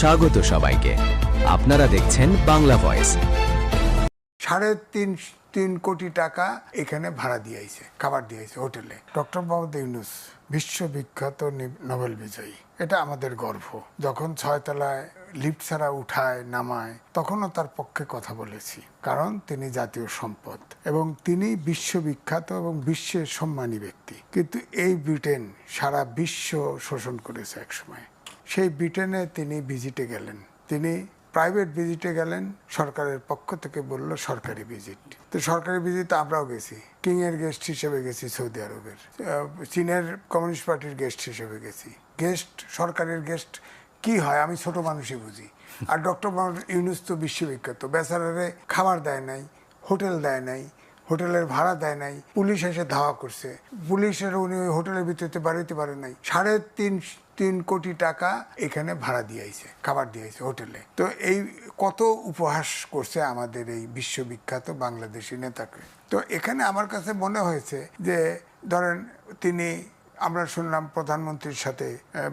স্বাগত সবাইকে। আপনারা দেখছেন বাংলা ভয়েস। সাড়ে তিন তিন কোটি টাকা এখানে ভাড়া দিয়েছে, খাবার দিয়েছে হোটেলে। ডক্টর মোহাম্মদ ইউনুস, বিশ্ববিখ্যাত নোবেল বিজয়ী। এটা আমাদের গর্ব। যখন ছয়তলায় লিফট ছাড়া উঠায়, নামায়, তখনও তার পক্ষে কথা বলেছি। কারণ তিনি জাতীয় সম্পদ এবং তিনি বিশ্ববিখ্যাত এবং বিশ্বের সম্মানী ব্যক্তি। কিন্তু এই ব্রিটেন সারা বিশ্ব শোষণ করেছে একসময়। সেই ব্রিটেনে তিনি ভিজিটে গেলেন। তিনি প্রাইভেট ভিজিটে গেলেন, সরকারের পক্ষ থেকে বলল, সরকারি ভিজিট। তো সরকারি ভিজিট আমরাও গেছি। কিং এর গেস্ট হিসেবে গেছি, সৌদি আরবের। চীনের কমিউনিস্ট পার্টির গেস্ট হিসেবে গেছি। গেস্ট, সরকারের গেস্ট কি হয়, আমি ছোট মানুষই বুঝি। আর ডক্টর মোহাম্মদ ইউনুস তো বিশ্ববিখ্যাত। বেচারারে খাবার দেয় নাই, হোটেল দেয় নাই, হোটেলের ভাড়া দেয় নাই, পুলিশ এসে ধাওয়া করছে। পুলিশের উনি ওই হোটেলের ভিতরে বাড়িতে পারে নাই। সাড়ে তিন তিন কোটি টাকা এখানে ভাড়া দিয়েছে, খাবার দিয়েছে হোটেলে। তো এই কত উপহাস করছে আমাদের এই বিশ্ববিখ্যাত বাংলাদেশি নেতাকে। তো এখানে আমার কাছে মনে হয়েছে যে, ধরেন তিনি, আমরা শুনলাম প্রধানমন্ত্রীর সাথে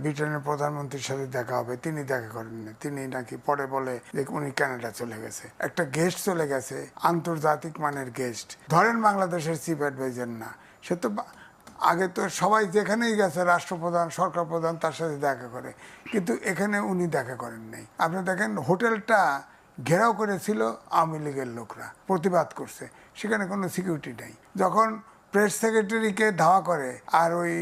ব্রিটেনের প্রধানমন্ত্রীর সাথে দেখা হবে, তিনি দেখা করেন না। তিনি নাকি পরে বলে যে উনি কানাডা চলে গেছে। একটা গেস্ট চলে গেছে, আন্তর্জাতিক মানের গেস্ট। ধরেন বাংলাদেশের চিফ অ্যাডভাইজার না, সে তো আগে তো সবাই যেখানেই গেছে, রাষ্ট্রপ্রধান সরকার প্রধান তার সাথে দেখা করে। কিন্তু এখানে উনি দেখা করেন নাই। আপনি দেখেন, হোটেলটা ঘেরাও করেছিল আওয়ামী লীগের লোকরা, প্রতিবাদ করছে। সেখানে কোনো সিকিউরিটি নেই। যখন প্রেস সেক্রেটারিকে ধাওয়া করে, আর ওই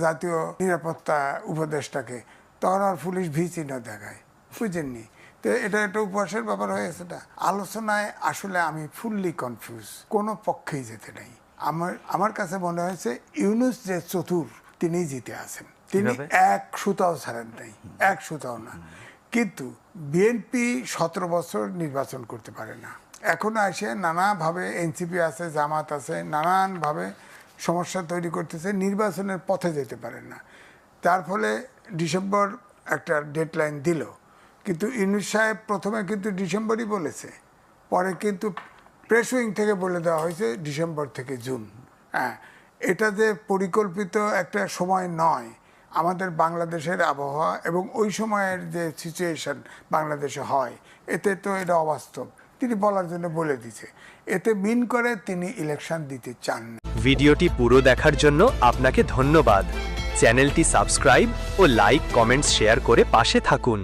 জাতীয় নিরাপত্তা উপদেষ্টাকে, তখন আর পুলিশ ভি চিহ্ন দেখায়। বুঝেননি? তো এটা একটা উপহাসের ব্যাপার হয়েছে না আলোচনায় আসলে আমি ফুললি কনফিউজ কোনো পক্ষেই যেতে নাই। আমার আমার কাছে মনে হয়েছে ইউনুস যে চতুর তিনি জিতে আছেন। তিনি এক সুতাও ছাড়েন নাই এক সুতাও না। কিন্তু বিএনপি সতেরো বছর নির্বাচন করতে পারে না। এখনও এসে নানাভাবে এনসিপি আছে জামাত আছে নানানভাবে সমস্যা তৈরি করতেছে নির্বাচনের পথে যেতে পারে না। তার ফলে ডিসেম্বর একটা ডেডলাইন দিল। কিন্তু ইউনুস সাহেব প্রথমে কিন্তু ডিসেম্বরই বলেছে পরে কিন্তু প্রেস উইং থেকে বলে দেওয়া হয়েছে ডিসেম্বর থেকে জুন হ্যাঁ এটা যে পরিকল্পিত একটা সময় নয়, আমাদের বাংলাদেশের আবহাওয়া এবং ওই সময়ের যে সিচুয়েশন বাংলাদেশে হয়, এতে তো এটা অবাস্তব। তিনি বলার জন্য বলে দিছে। এতে মিন করে তিনি ইলেকশন দিতে চান ভিডিওটি পুরো দেখার জন্য আপনাকে ধন্যবাদ। চ্যানেলটি সাবস্ক্রাইব ও লাইক কমেন্টস শেয়ার করে পাশে থাকুন।